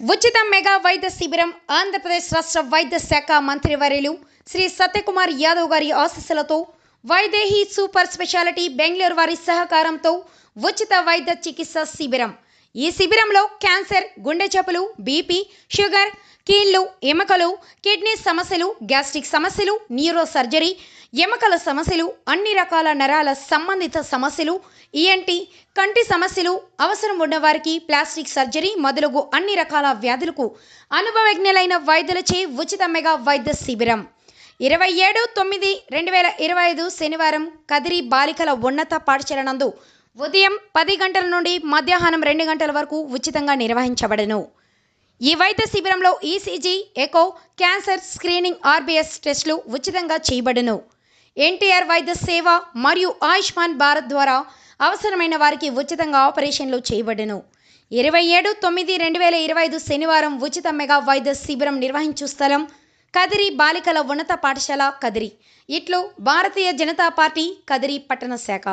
ఉచిత మెగా వైద్య శిబిరం ఆంధ్రప్రదేశ్ రాష్ట్ర వైద్య శాఖ మంత్రివర్యులు శ్రీ సత్యకుమార్ యాదవ్ గారి ఆశీస్సులతో వైదేహి సూపర్ స్పెషాలిటీ బెంగళూరు వారి సహకారంతో ఉచిత వైద్య చికిత్స శిబిరం. ఈ శిబిరంలో క్యాన్సర్ గుండె జబ్బులు బీపీ షుగర్ కీళ్ళు ఎముకలు కిడ్నీ సమస్యలు గ్యాస్ట్రిక్ సమస్యలు న్యూరో సర్జరీ ఎముకల సమస్యలు అన్ని రకాల నరాల సంబంధిత సమస్యలు ఈఎన్టీ కంటి సమస్యలు అవసరం ఉన్నవారికి ప్లాస్టిక్ సర్జరీ మొదలగు అన్ని రకాల వ్యాధులకు అనుభవజ్ఞులైన వైద్యులచే ఉచిత మెగా వైద్య శిబిరం. ఇరవై ఏడు తొమ్మిది రెండు వేల ఇరవై ఐదు శనివారం కదిరి బాలికల ఉన్నత పాఠశాల నందు ఉదయం పది గంటల నుండి మధ్యాహ్నం రెండు గంటల వరకు ఉచితంగా నిర్వహించబడను. ఈ వైద్య శిబిరంలో ECG echo cancer screening RBS టెస్టులు ఉచితంగా చేయబడును. ఎన్టీఆర్ వైద్య సేవ మరియు ఆయుష్మాన్ భారత్ ద్వారా అవసరమైన వారికి ఉచితంగా ఆపరేషన్లు చేయబడును. ఇరవై ఏడు తొమ్మిది రెండు వేల ఇరవై ఐదు శనివారం ఉచిత మెగా వైద్య శిబిరం నిర్వహించు స్థలం కదిరి బాలికల ఉన్నత పాఠశాల కదిరి. ఇట్లు భారతీయ జనతా పార్టీ కదిరి పట్టణ శాఖ.